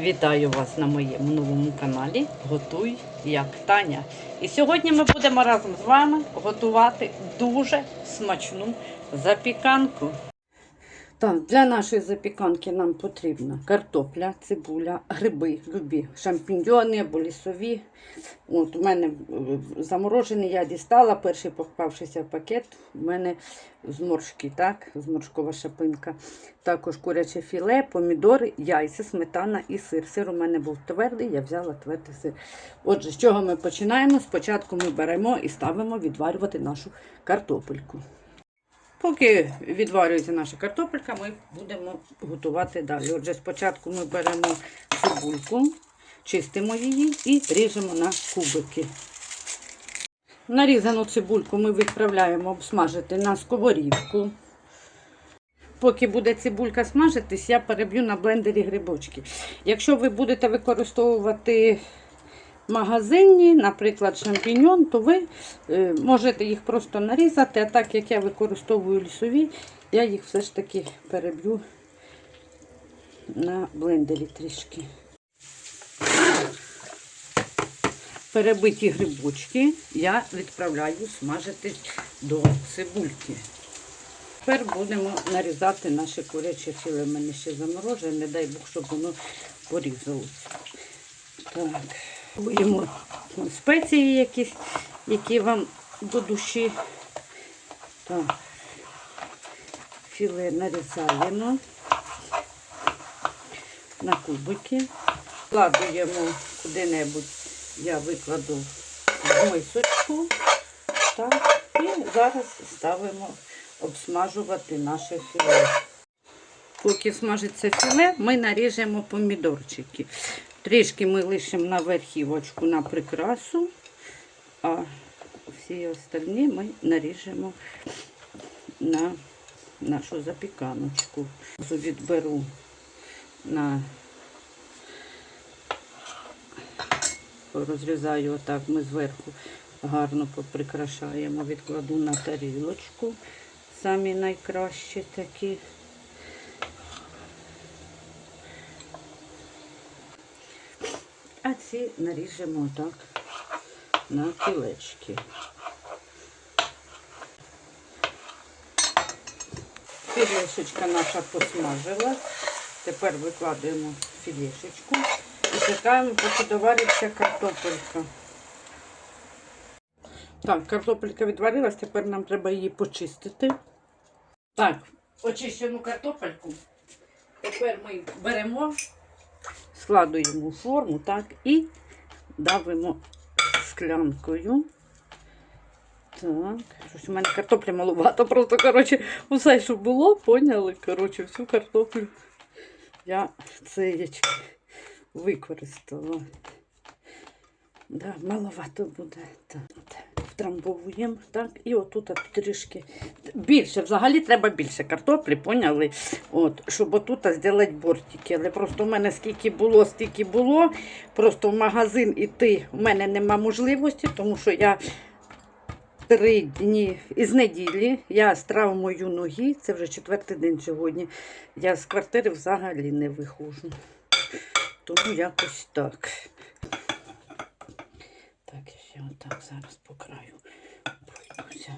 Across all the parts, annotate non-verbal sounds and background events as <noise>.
Вітаю вас на моєму новому каналі Готуй як Таня. І сьогодні ми будемо разом з вами готувати дуже смачну запіканку. Так, для нашої запіканки нам потрібна картопля, цибуля, гриби, любі, шампіньйони або лісові. От, у мене е, заморожений, я дістала перший попавшийся пакет. У мене зморшки, так, зморшкова шапинка. Також куряче філе, помідори, яйця, сметана і сир. Сир у мене був твердий, я взяла твердий сир. Отже, з чого ми починаємо? Спочатку ми беремо і ставимо відварювати нашу картопельку. Поки відварюється наша картопелька, ми будемо готувати далі. Отже, спочатку ми беремо цибульку, чистимо її і ріжемо на кубики. Нарізану цибульку ми відправляємо обсмажити на сковорідку. Поки буде цибулька смажитись, я переб'ю на блендері грибочки. Якщо ви будете використовувати магазинні, наприклад, шампіньон, то ви е, можете їх просто нарізати, а так як я використовую лісові, я їх все ж таки переб'ю на блендері трішки. Перебиті грибочки я відправляю смажити до цибульки. Тепер будемо нарізати наше куряче філе. У мене ще заморожене, не дай Бог, щоб воно порізалося. Так, Будемо спеції якісь, які вам до душі. Так, філе нарізаємо на кубики. Вкладуємо куди-небудь, я викладу в мисочку. Так, і зараз ставимо обсмажувати наше філе. Поки смажиться філе, ми наріжемо помідорчики. Трішки ми лишимо на верхівочку на прикрасу, а всі остальні ми наріжемо на нашу запіканочку. Відберу на розрізаю отак, ми зверху гарно поприкрашаємо, відкладу на тарілочку. Самі найкращі такі. А ці наріжемо так на кілечки. Філешечка наша посмажилась. Тепер викладаємо філешечку і чекаємо, поки довариться картопелька. Так, картопелька відварилась, тепер нам треба її почистити. Так, очищену картопельку. Тепер ми беремо, складуємо форму, так, і давимо склянкою. Так, щось у мене картопля маловато, просто, коротше, усе, що було, поняли, коротше, всю картоплю я цеєчки використала. Да, маловато буде. Так, втрамбовуємо. Так, і отут от трішки більше. Взагалі треба більше картоплі, поняли? От, щоб отут зробити бортики. Але просто в мене скільки було, стільки було. Просто в магазин іти в мене нема можливості, тому що я три дні із неділі я з травмою ноги, це вже четвертий день сьогодні. Я з квартири взагалі не виходжу. Тому якось так. Я отак зараз по краю пройдуся.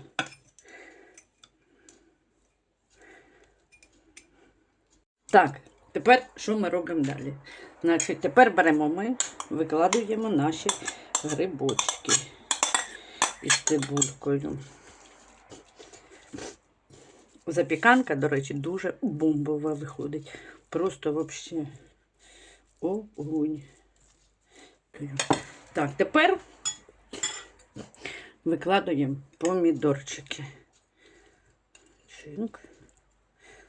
Так, тепер що ми робимо далі? Значить, тепер беремо ми, викладуємо наші грибочки із цибулькою. Запіканка, до речі, дуже бомбова виходить. Просто взагалі огонь. Так, тепер викладаємо помідорчики. Чинк.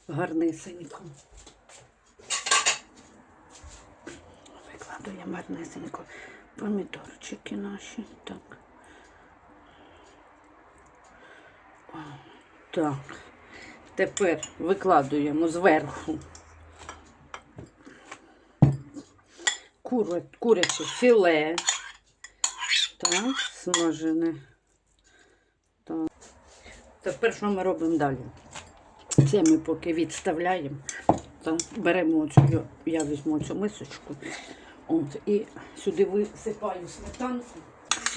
Гарнисенько. Викладаємо гарнисенько помідорчики наші. Так. О, Так. Тепер викладуємо зверху куряче філе. Так, смажене. Тепер що ми робимо далі? Це ми поки відставляємо. Так, беремо цю, я- візьму цю мисочку. От, і сюди висипаю сметанку.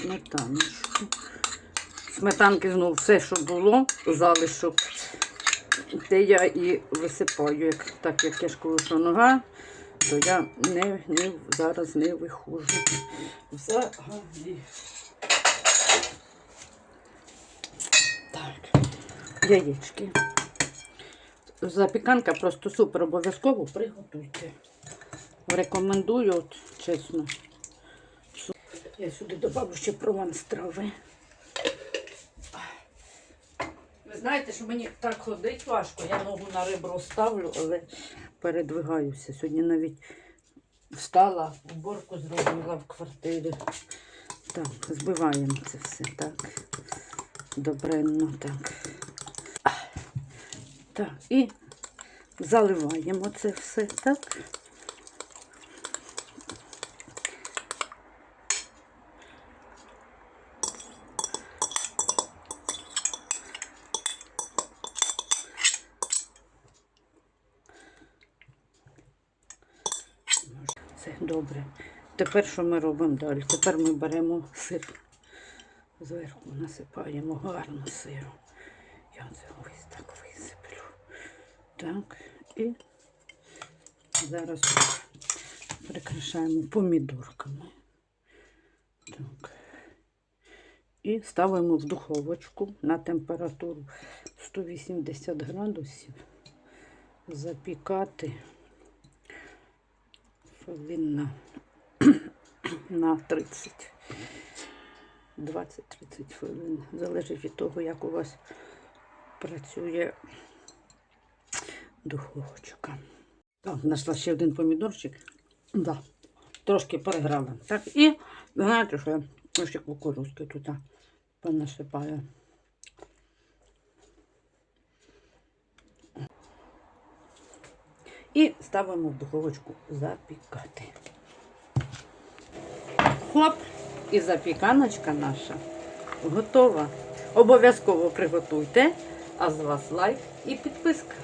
Сметаночку. Сметанки знову все, що було, залишок. Те я і висипаю. Як, так як я ж що нога, то я не, не, зараз не виходжу. Взагалі. Так, яєчки. Запіканка просто супер обов'язково приготуйте. Рекомендую, от, чесно. Я сюди добавлю ще прованс трави. Ви знаєте, що мені так ходить важко. Я ногу на ребро ставлю, але передвигаюся. Сьогодні навіть встала, уборку зробила в квартирі. Так, збиваємо це все, так. Добренно, так. Так, і заливаємо це все, так. Все добре. Тепер що ми робимо далі? Тепер ми беремо сир. Зверху насипаємо гарно сиру. Я це ось. Так, і зараз прикрашаємо помідорками. Так. І ставимо в духовочку на температуру 180 градусів. Запікати хвилин на, <clears throat> на 30. 20-30 хвилин. Залежить від того, як у вас працює духовочка. Так, знайшла ще один помідорчик. Да. Трошки переграла. Так, і знаєте, що я ще кукурузки тут понасипаю. І ставимо в духовочку запікати. Хлоп, і запіканочка наша готова. Обов'язково приготуйте, а з вас лайк і підписка.